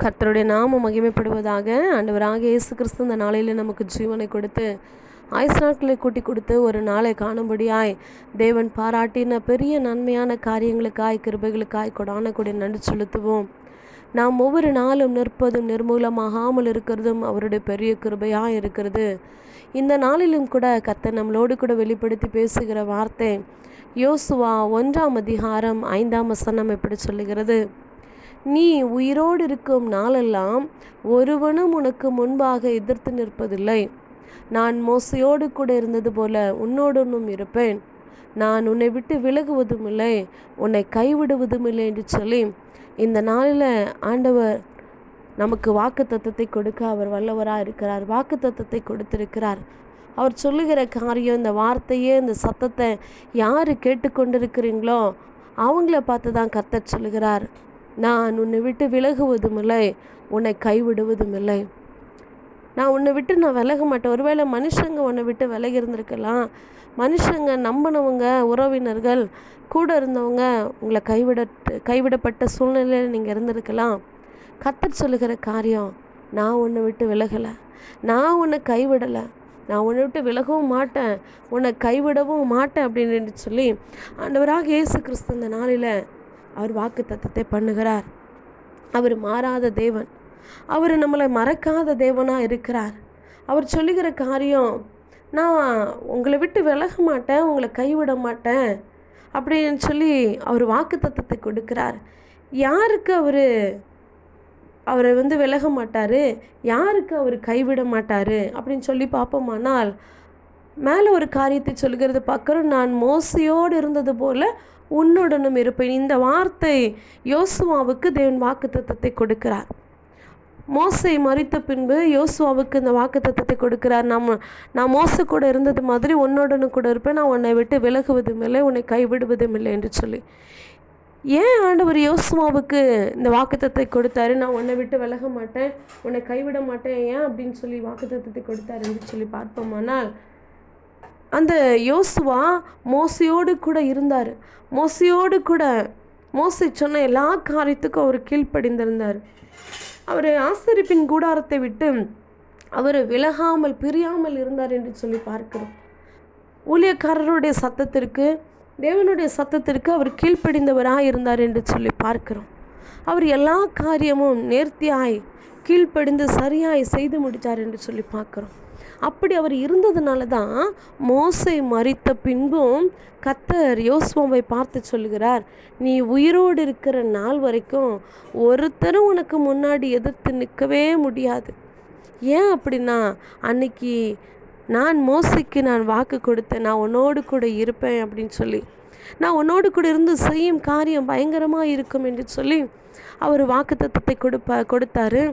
கர்த்தருடைய நாமம் மகிமைப்படுவதாக ஆண்டவராக இயேசு கிறிஸ்து இந்த நாளில் நமக்கு ஜீவனை கொடுத்து ஆயுசு நாட்களை கூட்டி கொடுத்து ஒரு நாளை காணும்படியாய் தேவன் பாராட்டின பெரிய நன்மையான காரியங்களுக்காய் கிருபைகளுக்காய் கொடான கூட நன்றி செலுத்துவோம். நாம் ஒவ்வொரு நாளும் நிற்பதும் நிர்மூலமாகாமல் இருக்கிறதும் அவருடைய பெரிய கிருபையாக இருக்கிறது. இந்த நாளிலும் கூட கத்தை நம்மளோடு கூட வெளிப்படுத்தி பேசுகிற வார்த்தை யோசுவா ஒன்றாம் அதிகாரம் ஐந்தாம் வசனம் எப்படி சொல்லுகிறது. நீ உயிரோடு இருக்கும் நாளெல்லாம் ஒருவனும் உனக்கு முன்பாக எதிர்த்து நிற்பதில்லை. நான் மோசையோடு கூட இருந்தது போல உன்னோடனும் இருப்பேன். நான் உன்னை விட்டு விலகுவதும் இல்லை உன்னை கைவிடுவதும் இல்லை என்று சொல்லி இந்த நாளில் ஆண்டவர் நமக்கு வாக்கு தத்துவத்தை கொடுக்க அவர் வல்லவராக இருக்கிறார் வாக்கு தத்துவத்தை கொடுத்திருக்கிறார். அவர் சொல்லுகிற காரியம் இந்த வார்த்தையே இந்த சத்தத்தை யார் கேட்டுக்கொண்டிருக்கிறீங்களோ அவங்கள பார்த்து தான் கத்தர் சொல்லுகிறார். நான் உன்னை விட்டு விலகுவதும் இல்லை உன்னை கைவிடுவதும் இல்லை நான் உன்னை விட்டு நான் விலக மாட்டேன். ஒருவேளை மனுஷங்க உன்னை விட்டு விலகி இருந்திருக்கலாம் மனுஷங்க நம்பினவங்க உறவினர்கள் கூட இருந்தவங்க உங்களை கைவிட கைவிடப்பட்ட சூழ்நிலையில் நீங்கள் இருந்திருக்கலாம். கத்தர் சொல்லுகிற காரியம் நான் உன்னை விட்டு விலகலை. நான் உன்னை கைவிடலை. நான் உன்னை விட்டு விலகவும் மாட்டேன். உன்னை கைவிடவும் மாட்டேன் அப்படின்னு சொல்லி ஆண்டவராக இயேசு கிறிஸ்து இந்த நாளில் அவர் வாக்கு தத்தத்தை பண்ணுகிறார். அவர் மாறாத தேவன். அவர் நம்மளை மறக்காத தேவனாக இருக்கிறார். அவர் சொல்லுகிற காரியம் நான் உங்களை விட்டு விலக மாட்டேன் உங்களை கைவிட மாட்டேன் அப்படின்னு சொல்லி அவர் வாக்கு தத்தத்தை கொடுக்கிறார். யாருக்கு அவர் அவரை வந்து விலக மாட்டார்? யாருக்கு அவர் கைவிட மாட்டார்? அப்படின்னு சொல்லி பார்ப்போமானால் மேலே ஒரு காரியத்தை சொல்கிறது பார்க்குறோம். நான் மோசையோடு இருந்தது போல் உன்னுடனும் இருப்பேன். இந்த வார்த்தை யோசுவாவுக்கு தேவன் வாக்கு தத்தத்தை கொடுக்கிறார். மோசை மறித்த பின்பு யோசுவாவுக்கு இந்த வாக்கு தத்தத்தை கொடுக்கிறார். நம்ம நான் மோச கூட இருந்தது மாதிரி உன்னோடனு கூட இருப்பேன். நான் உன்னை விட்டு விலகுவதும் இல்லை உன்னை கைவிடுவதும் இல்லை என்று சொல்லி. ஏன் ஆண்டவர் யோசுவாவுக்கு இந்த வாக்குத்தத்தை கொடுத்தாரு? நான் உன்னை விட்டு விலக மாட்டேன் உன்னை கைவிட மாட்டேன். ஏன் அப்படின்னு சொல்லி வாக்குத்தத்தை கொடுத்தாருன்னு சொல்லி பார்ப்போமானால் அந்த யோசுவா மோசையோடு கூட இருந்தார். மோசையோடு கூட மோசை சொன்ன எல்லா காரியத்துக்கும் அவர் கீழ்ப்படிந்திருந்தார். அவர் ஆசரிப்பின் கூடாரத்தை விட்டு அவர் விலகாமல் பிரியாமல் இருந்தார் என்று சொல்லி பார்க்கிறோம். ஊழியக்காரருடைய சத்தத்திற்கு தேவனுடைய சத்தத்திற்கு அவர் கீழ்ப்படிந்தவராக இருந்தார் என்று சொல்லி பார்க்கிறோம். அவர் எல்லா காரியமும் நேர்த்தியாய் கீழ்ப்படிந்து சரியாய் செய்து முடித்தார் என்று சொல்லி பார்க்குறோம். அப்படி அவர் இருந்ததுனால தான் மோசை மறித்த பின்பும் கத்தர் யோசுவாவை பார்த்து சொல்கிறார் நீ உயிரோடு இருக்கிற நாள் வரைக்கும் ஒருத்தரும் உனக்கு முன்னாடி எதிர்த்து நிற்கவே முடியாது. ஏன் அப்படின்னா அன்னைக்கு நான் மோசைக்கு நான் வாக்கு கொடுத்தேன் நான் உன்னோடு கூட இருப்பேன் அப்படின்னு சொல்லி. நான் உன்னோடு கூட இருந்து செய்யும் காரியம் பயங்கரமாக இருக்கும் என்று சொல்லி அவர் வாக்கு தத்துவத்தை கொடுப்ப கொடுத்தாரு.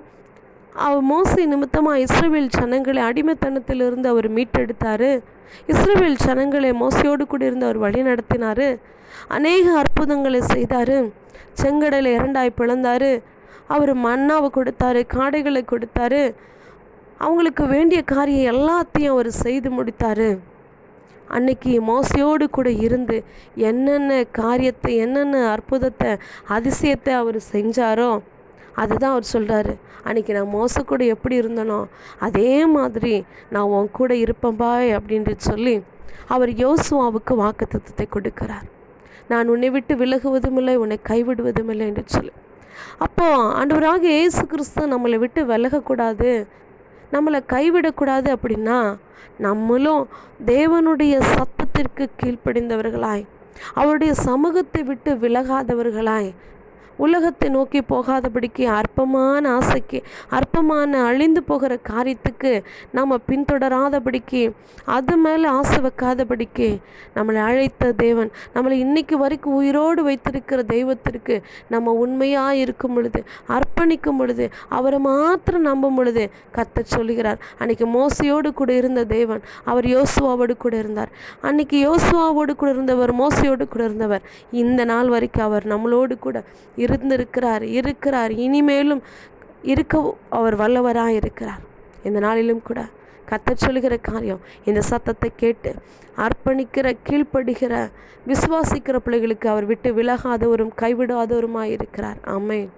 மோசை நிமித்தமாக இஸ்ரேவேல் ஜனங்களை அடிமைத்தனத்திலிருந்து அவர் மீட்டெடுத்தார். இஸ்ரேல் ஜனங்களை மோசையோடு கூட இருந்து அவர் வழி நடத்தினார். அநேக அற்புதங்களை செய்தார். செங்கடலை இரண்டாய் பிளந்தார். அவர் மன்னாவை கொடுத்தாரு காடைகளை கொடுத்தாரு. அவங்களுக்கு வேண்டிய காரியம் எல்லாத்தையும் அவர் செய்து முடித்தார். அன்னைக்கு மோசையோடு கூட இருந்து என்னென்ன காரியத்தை என்னென்ன அற்புதத்தை அதிசயத்தை அவர் செஞ்சாரோ அதுதான் அவர் சொல்கிறாரு அன்றைக்கி நான் மோச கூட எப்படி இருந்தனோ அதே மாதிரி நான் உன் கூட இருப்பேன்பா அப்படின்ட்டு சொல்லி அவர் யோசுவாவுக்கு வாக்கு தத்துவத்தை கொடுக்கிறார். நான் உன்னை விட்டு விலகுவதும் இல்லை உன்னை கைவிடுவதும் இல்லை என்று சொல்லி. அப்போ ஆண்டவராக இயேசு கிறிஸ்து நம்மளை விட்டு விலகக்கூடாது நம்மளை கைவிடக்கூடாது அப்படின்னா நம்மளும் தேவனுடைய சத்தத்திற்கு கீழ்ப்படிந்தவர்களாய் அவருடைய சமூகத்தை விட்டு விலகாதவர்களாய் உலகத்தை நோக்கி போகாதபடிக்கு அற்பமான ஆசைக்கு அற்பமான அழிந்து போகிற காரியத்துக்கு நம்ம பின்தொடராதபடிக்கு அது மேலே ஆசை வைக்காதபடிக்கு நம்மளை அழைத்த தேவன் நம்மளை இன்னைக்கு வரைக்கும் உயிரோடு வைத்திருக்கிற தெய்வத்திற்கு நம்ம உண்மையாக இருக்கும் பொழுது அர்ப்பணிக்கும் பொழுது அவரை மாத்திரம் நம்பும் பொழுது கத்த சொல்லுகிறார் அன்னைக்கு மோசையோடு கூட இருந்த தேவன் அவர் யோசுவாவோடு கூட இருந்தார். அன்னைக்கு யோசுவாவோடு கூட இருந்தவர் மோசையோடு கூட இருந்தவர். இந்த நாள் வரைக்கும் அவர் நம்மளோடு கூட இருந்திருக்கிறார் இருக்கிறார். இனிமேலும் இருக்க அவர் வல்லவராக இருக்கிறார். இந்த நாளிலும் கூட கத்தர் சொல்லுகிற காரியம் இந்த சத்தத்தை கேட்டு அர்ப்பணிக்கிற கீழ்ப்படுகிற விசுவாசிக்கிற பிள்ளைகளுக்கு அவர் விட்டு விலகாதவரும் கைவிடாதவருமாய் இருக்கிறார். ஆமென்.